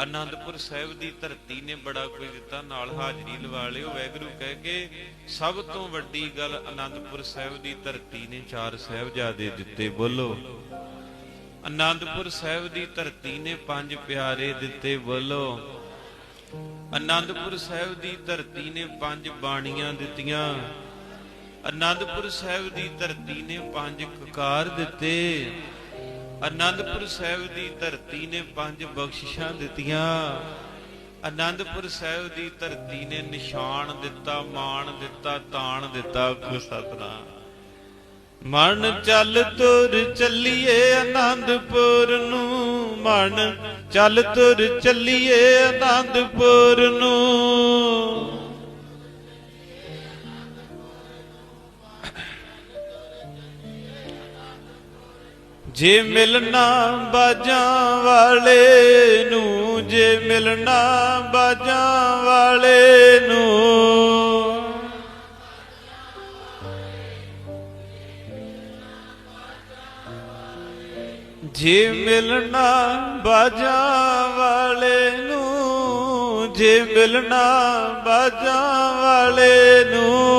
ਆਨੰਦਪੁਰ ਸਾਹਿਬ ਦੀ ਧਰਤੀ ਨੇ ਬੜਾ ਕੁਝ ਦਿੱਤਾ, ਨਾਲ ਹਾਜ਼ਰੀ ਲਵਾ ਲਿਓ। ਵੈਗਰੂ ਕਹਿ ਕੇ, ਸਭ ਤੋਂ ਵੱਡੀ ਗੱਲ ਆਨੰਦਪੁਰ ਸਾਹਿਬ ਦੀ ਧਰਤੀ ਨੇ ਚਾਰ ਸਾਹਿਬਜ਼ਾਦੇ ਦਿੱਤੇ, ਬੋਲੋ। ਆਨੰਦਪੁਰ ਸਾਹਿਬ ਦੀ ਧਰਤੀ ਨੇ ਪੰਜ ਪਿਆਰੇ ਦਿੱਤੇ, ਬੋਲੋ। ਅਨੰਦਪੁਰ ਸਾਹਿਬ ਦੀ ਧਰਤੀ ਨੇ ਪੰਜ ਬਾਣੀਆਂ ਦਿੱਤੀਆਂ। ਅਨੰਦਪੁਰ ਸਾਹਿਬ ਦੀ ਧਰਤੀ ਨੇ ਪੰਜ ਕਕਾਰ ਦਿੱਤੇ। ਆਨੰਦਪੁਰ ਸਾਹਿਬ ਦੀ ਧਰਤੀ ਨੇ ਪੰਜ ਬਖਸ਼ਿਸ਼ਾਂ ਦਿੱਤੀਆਂ। ਆਨੰਦਪੁਰ ਸਾਹਿਬ ਦੀ ਧਰਤੀ ਨੇ ਨਿਸ਼ਾਨ ਦਿੱਤਾ, ਮਾਣ ਦਿੱਤਾ, ਤਾਣ ਦਿੱਤਾ ਸਤਨਾਮ ਮਨ ਚੱਲ ਤੁਰ ਚੱਲੀਏ ਆਨੰਦਪੁਰ ਨੂੰ, ਮਨ ਚੱਲ ਤੁਰ ਚੱਲੀਏ ਆਨੰਦਪੁਰ ਨੂੰ। ਜੇ ਮਿਲਣਾ ਬਾਜਾਂ ਵਾਲੇ ਨੂੰ, ਜੇ ਮਿਲਣਾ ਬਾਜਾਂ ਵਾਲੇ ਨੂੰ। ਜੇ ਮਿਲਣਾ ਬਾਜਾਂ ਵਾਲੇ ਨੂੰ, ਜੇ ਮਿਲਣਾ ਬਾਜਾਂ ਵਾਲੇ ਨੂੰ।